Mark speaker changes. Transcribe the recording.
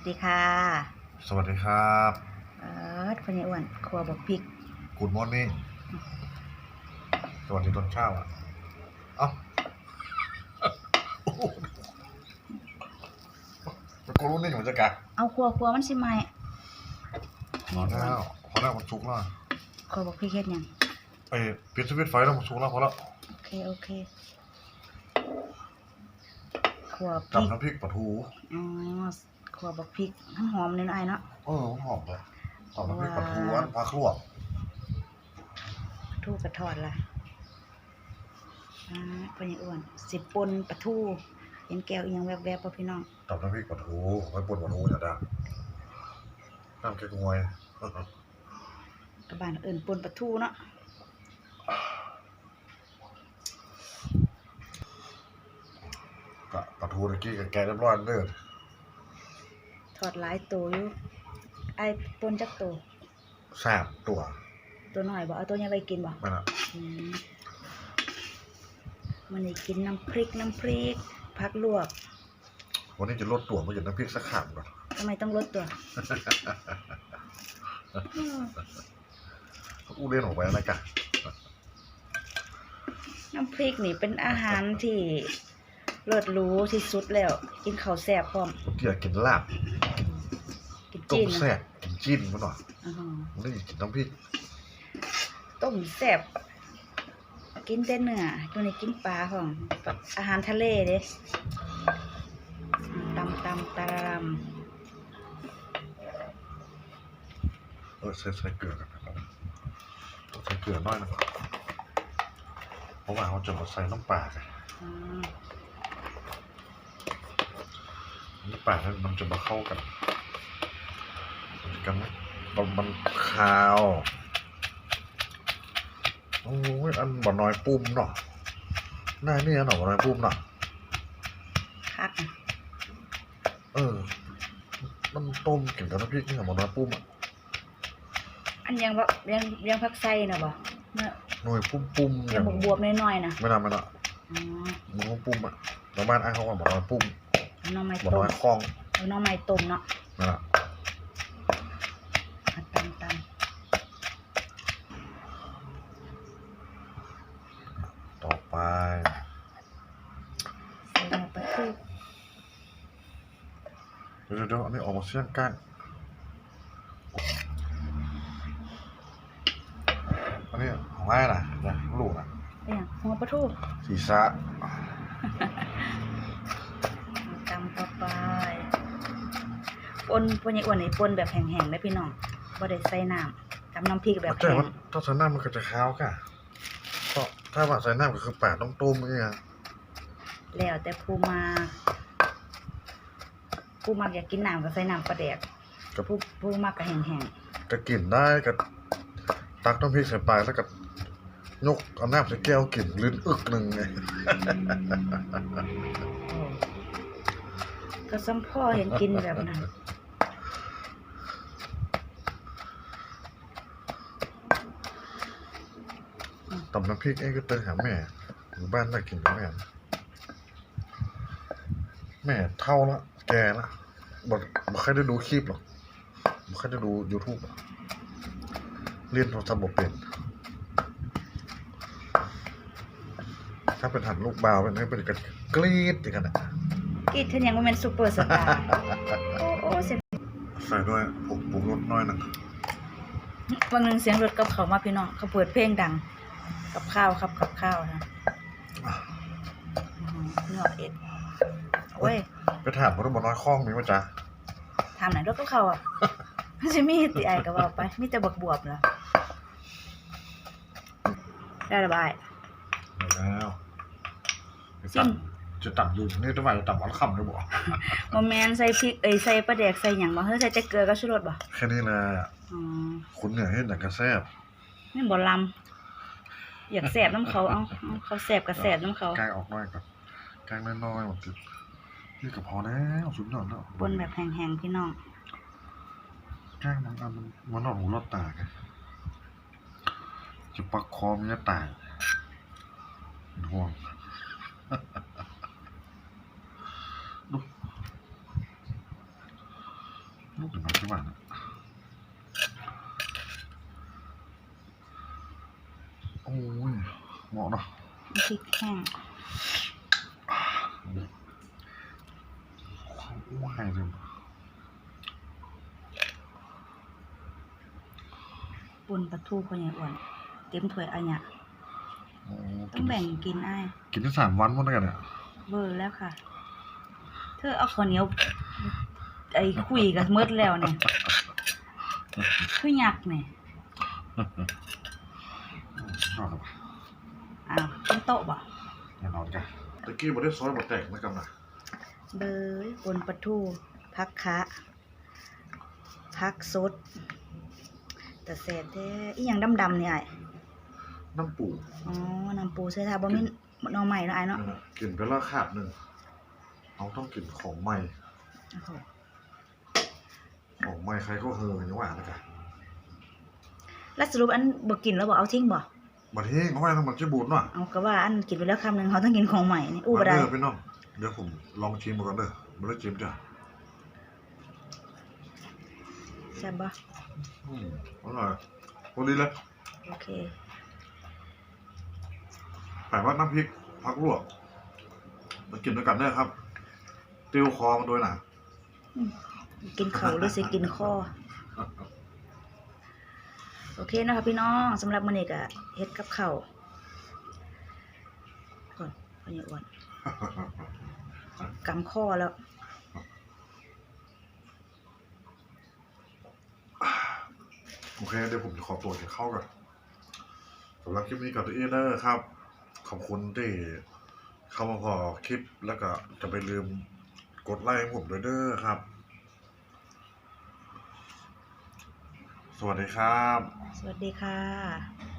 Speaker 1: วัสดีค่ะ
Speaker 2: สวัสดีครับ
Speaker 1: เออพญอ้วนครัวบอกพริก
Speaker 2: กูดมอร์นิ่งสวัสดีตอนเช้าอะเอ้าโอ้โหมันกูรู้นี่มันจะกะ
Speaker 1: เอาครัวครัวมันสิไหม
Speaker 2: พอแล้วพอแล้วมันสุกแล้ว
Speaker 1: ครัวบอกพริกเฮ็ดหยัง
Speaker 2: เอ้ยปิดสวิตช์ไฟแล้วมันสุกแล้วพอแล้ว
Speaker 1: โอเคโอเคครัวพริก
Speaker 2: จำน้ำพริกปลาทู
Speaker 1: อ๋อ ครัวบอกพริกมันหอมเลยเนาะไอ้เนาะ
Speaker 2: เออหอมเลยจำน้ำพริกปลาทูอันปลาคลวก
Speaker 1: ปลาทูกระทอดล่ะอ่าพญอ้วนสิปนปลาทูเห็นแก้วอีหยังแวบๆป่ะพี่น้อง
Speaker 2: จำน้ำพริกปลาทูไว้ปนปลาทูอย่าดังน้ำแกงงวย
Speaker 1: กระบานเอิ่นปนปลาทูเนาะ
Speaker 2: กะปลาทูตะกี้กับแกงเรียบร้อยเด้อ
Speaker 1: ทอดหลายตัวอยู่ไอ้ปนจักตัว
Speaker 2: แซ่บตัว
Speaker 1: ตัวน้อยบ่เอาตัวใหญ่ไว้กินบ่
Speaker 2: ไม่นอะ
Speaker 1: อืมมันนี่กินน้ำพริกน้ำพริกผักลวก
Speaker 2: วันนี้จะลดตัวมาจากน้ำพริกสักขามก่อน
Speaker 1: ทำไมต้องลดตัว
Speaker 2: อู้เล่นออกไปแล้วนะกะ
Speaker 1: น้ำพริกนี่เป็นอาหารที่เลิศหรู้ที่สุดแล้ว กินข้าวแซ่บพร้อม
Speaker 2: เที่ยกินลาบ
Speaker 1: กิน
Speaker 2: ต้
Speaker 1: จี
Speaker 2: ม
Speaker 1: น
Speaker 2: แซ่บกินจิ้นมันหน่อย
Speaker 1: อ่าฮะ
Speaker 2: มันนี่กินน้ำพริก
Speaker 1: ต้มแซ่บกินแต่เนื้อตัวนี้กินปลาของอาหารทะเลเด้ตำตำตารำ
Speaker 2: เออใส่ใส่เกลือกันนะครับต้องใส่เกลือน้อยหนึงเพราะว่าเขาจะมาใส่น้ำปลากัน
Speaker 1: อืม
Speaker 2: น้ำปลาแล้วมันจะมาเข้ากัน มันจะกันมันมันคาว โอ้ยอันบ่น้อยปุ่มเนาะหน้านี่อันหน่อยบ่น้อยปุ่มเนาะ
Speaker 1: คักอะ
Speaker 2: เออ มันต้มกินกับน้ำพริกนี่กับบ่น้อยปุ่มอะ
Speaker 1: อันยังว่ายังยังพักไส้นะบ่เมื่อ
Speaker 2: หน่วยปุ่มปุ่มๆ
Speaker 1: ยังบวบๆน้อยๆนะ
Speaker 2: ไม่น่าไม่น่า
Speaker 1: อ๋อ
Speaker 2: มันปุ่มปุ่มอะแล้วบ้านอ้างเขาว่าบ่น้อยปุ่ม
Speaker 1: เอาหน้องไม้
Speaker 2: บ่
Speaker 1: ต้
Speaker 2: น้
Speaker 1: ม
Speaker 2: อยคล้อง
Speaker 1: เอาหน้องไม้ต้มเนาะ
Speaker 2: นั่นแหละ
Speaker 1: เอาตำตำ
Speaker 2: ต่อไป
Speaker 1: ใส่หัวปลาทู
Speaker 2: เดี๋ยวเดี๋ยวอันนี้ออกมาเสี้ยงก้างอันนี้ของไอ้น่ะนะลูกน่ะ
Speaker 1: เป็นหยังหัวปลาทู
Speaker 2: ศีรษะ
Speaker 1: เอาตำเข้าไปปนปนยังอ้วนนี่ปนแบบแห้งๆเลยพี่น้องบ่ได้ใส่น้ำตำน้ำพริกแบบ
Speaker 2: แต่
Speaker 1: แห้ง
Speaker 2: ว่าถ้าใส่น้ำมันก็จะขาวค่ะก็ถ้าว่าใส่น้ำก็คือแปดต้องต้มนี่ไง
Speaker 1: แล้วแต่ผู้มา ผู้มักอยากกินน้ำก็ใส่น้ำปลาแดก
Speaker 2: ก็
Speaker 1: ผู้ผู้มักก็แห้ง
Speaker 2: ก็กินได้ก็ตักน้ำพริกใส่ปลายแล้วก็ยกเอาน้ำใส่แก้วกินลิ้นอึกหนึ่งไง
Speaker 1: ๆโอ้ก็ซ้ำพ่อเห็นกินแบบนั้น
Speaker 2: ตำน้ำพริกเองก็เตือนหาแม่อยู่บ้านน่ากินกับแม่นะแม่เท่าละแกละ บ่บ่เคยได้ดูคลิปหรอกบ่เคยได้ดู YouTube หรอกเรียนโทรศัพท์บ่เป็น ถ้าเป็นหันลูกบาวเป็นให้เป็นกันกรี๊ดอย่างนั้นน่ะ
Speaker 1: กินเท่ายังว่าเป็นซูเปอร์สตาร์โอ้โอ้เสียง
Speaker 2: ใส่ด้วยผงปรุงรสน้อยหนึง
Speaker 1: บางหนึ่งเสียงรถกับเขามาพี่น้องเขาเปิดเพลงดัง กับข้าวครับกับข้าวนะอื้อหือเนื้อเอ็ดโอ้ย
Speaker 2: ไปถามคนบ่น้อยคล้องมีมั้ยจ๊ะ
Speaker 1: ทำไหนรถกับเขาอะมันจะมีติไอกับว่าไปมีแต่บวบบวบเหรอได้ระบาย
Speaker 2: หมดแล้วไป
Speaker 1: จิ้
Speaker 2: ตั
Speaker 1: ม
Speaker 2: จะตับอยู่นี่ทำไมจะตับวันละคำเลยบ่
Speaker 1: โมแมนใส่พริกเอ้ยใส่ปลาแดกใส่หยังบ่เฮ้ยใส่แต่เกลือกับชูรสบ่
Speaker 2: แค่นี้แหละ
Speaker 1: อ๋อ
Speaker 2: คุณเนี่ยเห็นอย่างกระแซบ
Speaker 1: นี่บ่ลำอยากแสบน้ำเขาเอาเอาเขาแสบกับแสบน้ำเขา
Speaker 2: กางออกน้อยก่อนกางน้อยๆหมดติด นี่ก็พอแล้วสุดยอดแล้ว
Speaker 1: ปนแบบแห้งๆพี่น้อง
Speaker 2: กางมันอันมันมันนอนหูรอดตาไงจะปักคอมีหน้าต่างเป็นห่วงดูเดี๋ยวมาที่บ้านนะโอ้ยเหมาะเนาะ
Speaker 1: พริกแห้ง
Speaker 2: ว้ายเลย
Speaker 1: ปนปลาทูพ่อใหญ่อ้วนเต็มถ้วยอันเนี้ย
Speaker 2: โอ้
Speaker 1: ต้องแบ่งกินอ้าย
Speaker 2: กินได้สามวันหมดเลยกันเนี่ย
Speaker 1: เบอร์แล้วค่ะ เธอเอาข้าวเหนียวไอ้คุยกับเมดแล้วเนี่ยคือยักษ์เนี่ย
Speaker 2: ชอบครับ
Speaker 1: อ้าวเป็นโต๊ะบ่
Speaker 2: แน่นอนกันตะกี้บ่ได้ซอยบ่แตกนะกันนะ
Speaker 1: เบยปนปลาทูพักคะพักสดแต่แสบแท้อีหยังดำๆเนี่ยไอ้
Speaker 2: น้ำปู
Speaker 1: อ๋อน้ำปูใส่ทาบ่มีหน้องใหม่เนาะไอ้เนาะ
Speaker 2: นั่นน่ะกินไปแล้วขาดหนึ่งเราต้องกินของใหม่
Speaker 1: โอ้โห
Speaker 2: ของใหม่ใครก็เฮออย่างว่านะจ๊ะ
Speaker 1: แล้วสรุปอันบ่กินแล้วบ่เอาทิ้งบ่
Speaker 2: บัดเฮงเขาไว้ทำมันจะบูดเนาะ
Speaker 1: เอาก็ว่าอันกินไปแล้วคำหนึงเขาต้องกินของใหม่นี่อู้บ่ได้
Speaker 2: เด้อพี่น้อง เดี๋ยวผมลองชิมมาก่อนเด้อบ่ได้ชิมจ้ะ
Speaker 1: แซ่บบ่
Speaker 2: อืมอร่อยพอดีเลย
Speaker 1: โอเค
Speaker 2: แปลว่าน้ำพริกผักลวกมากินด้วยกันเด้อครับ ติวคอมันด้วยนะ
Speaker 1: กินเขาวหรือสิกินคอ โอเคนะครับพี่น้องสำหรับมื้อนี้ก็เฮ็ดกับข้าวก่อนพ่อใหญ่อ้วน กำคอแล้ว
Speaker 2: โอเค เดี๋ยวผมจะขอตัวกินข้าวก่อนสำหรับคลิปนี้กับตัวเองเด้อครับ ขอบคุณที่เข้ามาพอคลิปแล้วก็จะไปลืมกดไลค์ให้ผมด้วยเด้อครับ สวัสดีครับ
Speaker 1: สวัสดีค่ะ